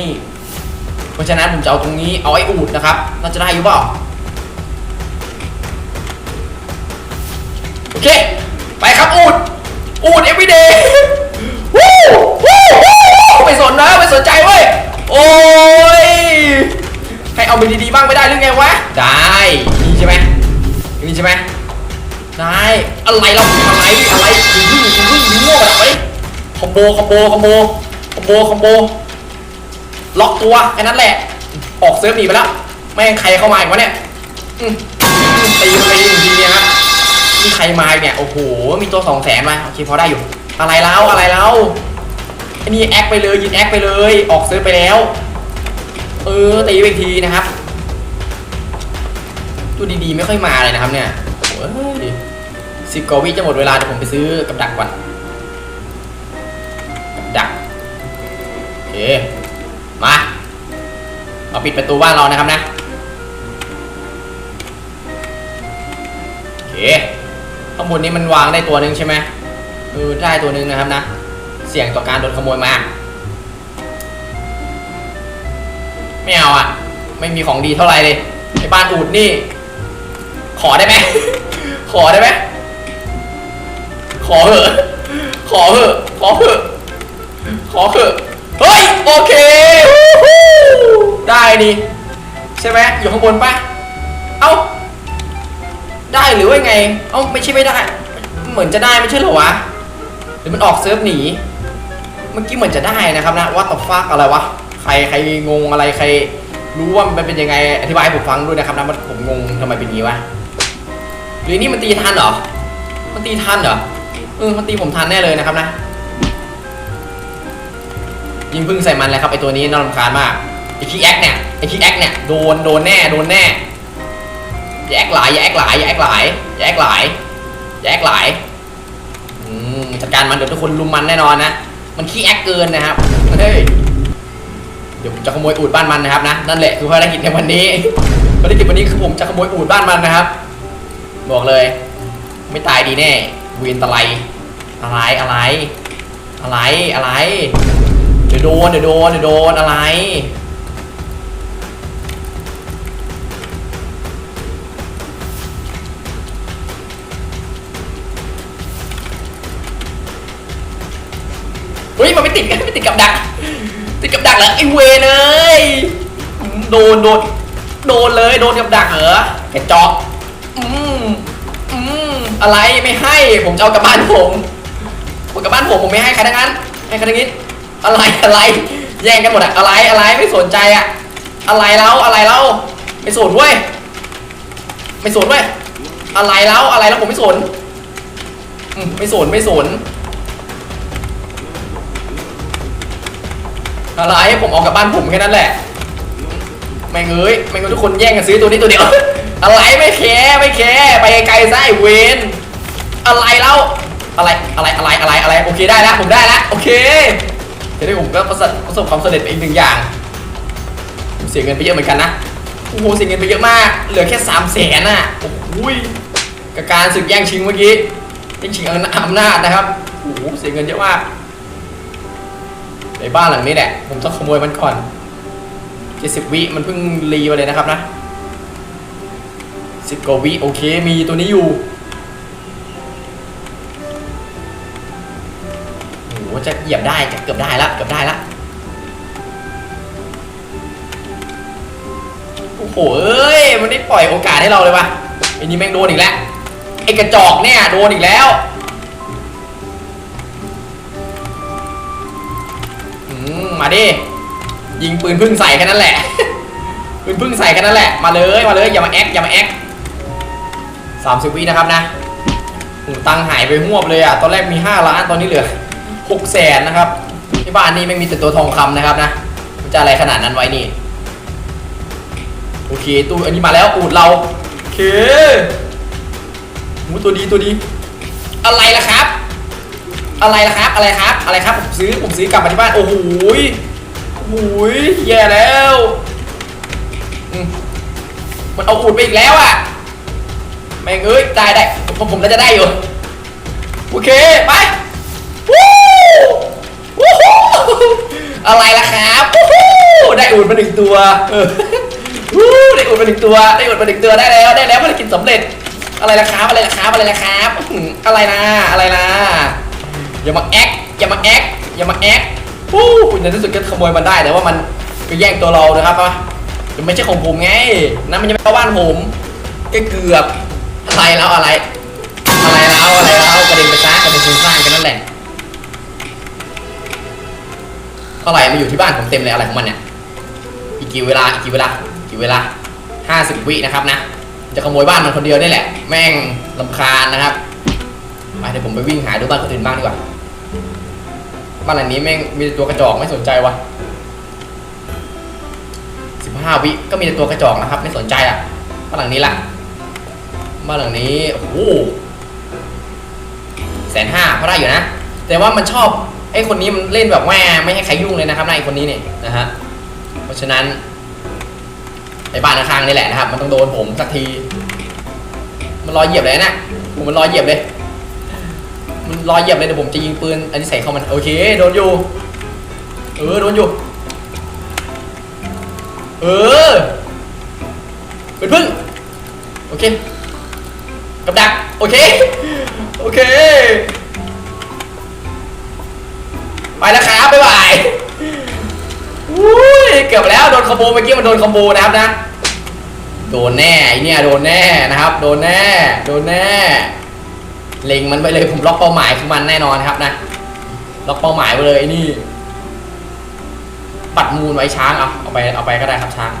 นี่ เพราะฉะนั้นผมจะเอาตรงนี้เอาไอ้อูดนะครับ น่าจะได้อยู่เปล่า โอเค ไปครับอูด อูดเอวีเดย์วู้วู้วู้ไม่สนนะไม่สนใจเว้ย โอ้ย ให้เอาไปดีๆบ้างไม่ได้หรือไงวะ ได้นี่ใช่ไหมนี่ใช่ไหมได้อะไรเราอะไรอะไรคุณพึ่งคุณพึ่งคุณโง่แบบไหมคอมโบคอมโบคอมโบคอมโบคอมโบ ล็อกตัวแค่นั้นแหละ ออกเซิร์ฟหนีไปแล้วไม่ใครเข้ามาอีกวะเนี่ยตีไปอีกทีเนี่ยครับนี่ใครมาอีกเนี่ยโอ้โหมีตัวสองแสนมาโอเคพอได้อยู่ อะไรแล้วอะไรแล้วไอ้นี่แอคไปเลยยินแอคไปเลย ออกเซิร์ฟไปแล้ว เออตีไปอีกทีนะครับตัวดีๆไม่ค่อยมาเลยนะครับเนี่ยโอ้ยสิบกว่าวิจะหมดเวลาเดี๋ยวผมไปซื้อกับดักก่อนกับดักโอเค มามาปิดประตูบ้านเรานะครับนะ โอเค ข้างบนนี้มันวางได้ตัวหนึ่งใช่ไหมเออได้ตัวหนึ่งนะครับนะ เสี่ยงต่อการโดนขโมยมา ไม่เอาอะ ไม่มีของดีเท่าไหร่เลยไอ้บ้านอูดนี่ ขอได้ไหม ขอได้ไหม ขอเหอะ ขอเหอะ ขอเหอะ ขอเถอะ เฮ้ย โอเควู้ฮู้ได้นี่ใช่ไหมอยู่ข้างบนปะเอ้า ได้หรือว่าไง เอ้าไม่ใช่ไม่ได้ เหมือนจะได้ไม่ใช่เหรอวะ หรือมันออกเซิร์ฟหนี เมื่อกี้เหมือนจะได้นะครับนะว่าต่อฟากอะไรวะ ใครใครงงอะไรใคร รู้ว่ามันเป็นยังไงอธิบายให้ผมฟังด้วยนะครับนะมันผมงงทำไมเป็นอย่างนี้วะ หรือนี่มันตีทันเหรอ มันตีทันเหรอ เออมันตีผมทันแน่เลยนะครับนะ ยิงพึ่งใส่มันเลยครับไอตัวนี้น่ารำคาญมากไอคีแอคเนี่ยไอคีแอคเนี่ยโดนโดนแน่โดนแน่อย่าแอคหลายอย่าแอคหลายอย่าแอคหลายอย่าแอคหลายอย่าแอคหลายอืมจัดการมันเดี๋ยวทุกคนลุมมันแน่นอนนะมันขี้แอคเกินนะครับเฮ้ยเดี๋ยวผมจะขโมยอูดบ้านมันนะครับนะนั่นแหละคือภารกิจในวันนี้ภารกิจวันนี้คือผมจะขโมยอูดบ้านมันนะครับ บอกเลย ไม่ตายดีแน่เวีนตะไลอะไรอะไรอะไรอะไร เดี๋ยวโดนเดี๋ยวโดนเดี๋ยวโดนอะไร เฮ้ยมันไม่ติดกันไม่ติดกับดัก ติดกับดักเหรอไอเวเลยโดนโดนโดนเลยโดนกับดักเหรอกระจอกอืมอืมอะไรไม่ให้ผมจะเอากลับบ้านผมผมกลับบ้านผมผมไม่ให้ใครทั้งนั้นให้ใครทั้งนี้ อะไรอะไร แย่งกันหมดอะอะไรอะไรไม่สนใจอะอะไรแล้วอะไรแล้วไม่สนเว้ยไม่สนเว้ยอะไรแล้วอะไรแล้วผมไม่สนอืมไม่สนไม่สนอะไรผมเอากลับบ้านผมแค่นั้นแหละไม่เงยไม่เงยทุกคนแย่งกันซื้อตัวนี้ตัวเดียว อะไรไม่แคร์ไม่แคร์ไปไกลซะไอ้เวนอะไรแล้วอะไรอะไรอะไรอะไรอะไรโอเคได้แล้วผมได้แล้วโอเค ทีนี้ผมก็ประสบประสบความสำเร็จไปอีกหนึ่งอย่าง เสียเงินไปเยอะเหมือนกันนะ โอ้โห เสียเงินไปเยอะมาก เหลือแค่สามแสนอะ โอ้โหยกับการศึกแย่งชิงเมื่อกี้แย่งชิงอำนาจนะครับ โอ้โห เสียเงินเยอะมาก ในบ้านหลังนี้แหละ ผมต้องขโมยมันก่อนเจ็ดสิบวิมันเพิ่งรีมาเลยนะครับนะสิบกว่าวิโอเค มีตัวนี้อยู่ หจะเหยียบได้จะเกือบได้ละเกือบได้ละโอ้โหเอ้ยมันได้ปล่อยโอกาสให้เราเลยวะไอ้นี่แม่งโดนอีกแล้วไอ้กระจอกเนี่ยโดนอีกแล้วมาดิยิงปืนพึ่งใส่แค่นั้นแหละปืนพึ่งใส่แค่นั้นแหละมาเลยมาเลยอย่ามาแอคอย่ามาแอคสามสิบวินะครับนะตังหายไปหวบเลยอะตอนแรกมีห้าล้านตอนนี้เหลือ หกแสนนะครับที่บ้านนี่ไม่มีแต่ตัวทองคำนะครับนะมันจะอะไรขนาดนั้นไว้นี่ โอเคตู้อันนี้มาแล้วอูดเราโอเคหูตัวดีตัวดี อะไรล่ะครับ อะไรล่ะครับ อะไรครับ อะไรครับผมซื้อผมซื้อกลับมาที่บ้านโอ้โหยโอ้ยแย่แล้วมันเอาอูดไปอีกแล้วอะแม่งเอ้ยได้ได้ผมผมน่าจะได้อยู่โอเค ไปวู้ อะไรล่ะครับวู้ได้อูดมาหนึ่งตัววู้ได้อูดมาหนึ่งตัว ได้อูดมาหนึ่งตัวได้แล้ว ได้แล้วภารกิจสำเร็จ อะไรล่ะครับ อะไรล่ะครับ อะไรล่ะครับ อะไรนะอะไรนะอย่ามาแอคอย่ามาแอคอย่ามาแอควู้ในที่สุดก็ขโมยมันได้แต่ว่ามันไปแย่งตัวเรานะครับวะมันไม่ใช่ของผมไงนั่นมันจะไม่เข้าบ้านผมก็เกือบอะไรแล้วอะไร อะไรแล้วอะไรแล้วกระเด็นไปซะกระเด็นไปสร้างกันนั่นแหละ อะไรมาอยู่ที่บ้านผมเต็มเลยอะไรของมันเนี่ยอีกกี่เวลาอีกกี่เวลากี่เวลาห้าสิบวินะครับนะจะขโมยบ้านมันคนเดียวนี่แหละ แม่งลำคาญนะครับไปเดี๋ยวผมไปวิ่งหาดูบ้านคนอื่นบ้างดีกว่าบ้านหลังนี้แม่งมีแต่ตัวกระจอกไม่สนใจวะสิบห้าวิก็มีแต่ตัวกระจอกนะครับ ไม่สนใจอะบ้านหลังนี้ล่ะบ้านหลังนี้โอ้แสนห้าพอได้อยู่นะ แต่ว่ามันชอบ ไอ้คนนี้มันเล่นแบบแม่ไม่ให้ใครยุ่งเลยนะครับนายคนนี้เนี่ยนะฮะเพราะฉะนั้นไอ้บ้านข้างๆนี่แหละนะครับ มันต้องโดนผมสักที มันรอยเหยียบเลยนะผมมันรอยเหยียบเลย มันรอยเหยียบเลยเดี๋ยวผมจะยิงปืนอันนี้ใส่เข้ามันโอเคโดนอยู่ เออโดนอยู่ เออเป็นพึ่งโอเคกับดักโอเคโอเค ไปแล้วครับบ๊ายบายอุ้ยเกือบแล้วโดนคอมโบเมื่อกี้มันโดนคอมโบนะครับนะ โดนแน่ไอเนี่ยโดนแน่นะครับ โดนแน่ โดนแน่ เล็งมันไปเลยผมล็อกเป้าหมายคือมันแน่นอนครับนะ ล็อกเป้าหมายไปเลยไอ้นี่ ปัดมูลไว้ช้างเอาเอาไปเอาไปก็ได้ครับช้าง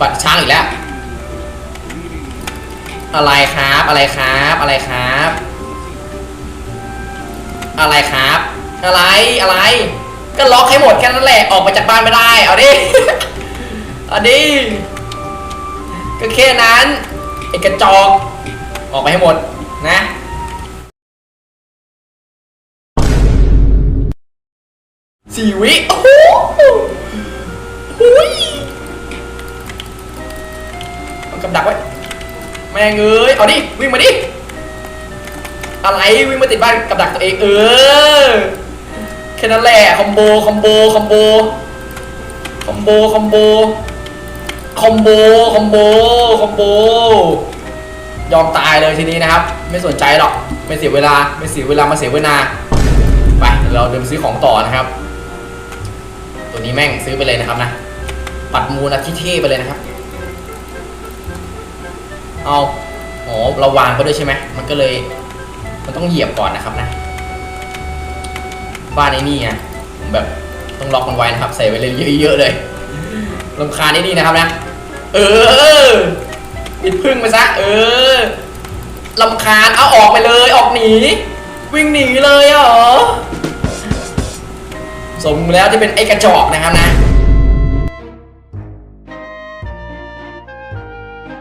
บัตรช้างอีกแล้ว อะไรครับอะไรครับอะไรครับ อะไรครับ อะไรอะไร ก็ล็อกให้หมดแค่นั้นแหละออกไปจากบ้านไม่ได้เอาดิเอาดิก็แค่นั้นไอ้กระจอกออกไปให้หมดนะสี่วิโอ้โหหุยเอากับดักไว้ แม่งเอ้ย เอาดิ วิ่งมาดิ อะไรวิ่งมาติดบ้านกับดักตัวเอง เออ แค่นั้นแหละ คอมโบ คอมโบ คอมโบ คอมโบ คอมโบ คอมโบ คอมโบ คอมโบ ยอมตายเลยทีนี้นะครับ ไม่สนใจหรอก ไม่เสียเวลา ไม่เสียเวลา มาเสียเวลา ไป เราเดินซื้อของต่อนะครับ ตัวนี้แม่งซื้อไปเลยนะครับนะ ปัดมูลนะที่เท่ไปเลยนะครับ เอาอ๋อเราวางไปด้วยใช่ไหมมันก็เลย มันต้องเหยียบก่อนนะครับนะ บ้านไอ้นี่ไงผมแบบต้องล็อกมันไว้นะครับ ใส่ไว้เลยเยอะๆเลยลำคาญไอ้นี่นะครับนะ เออปิดพึ่งไปซะเออลำคาญเอาออกไปเลยออกหนี วิ่งหนีเลยเหรอสมแล้วที่เป็นไอ้กระจอกนะครับนะ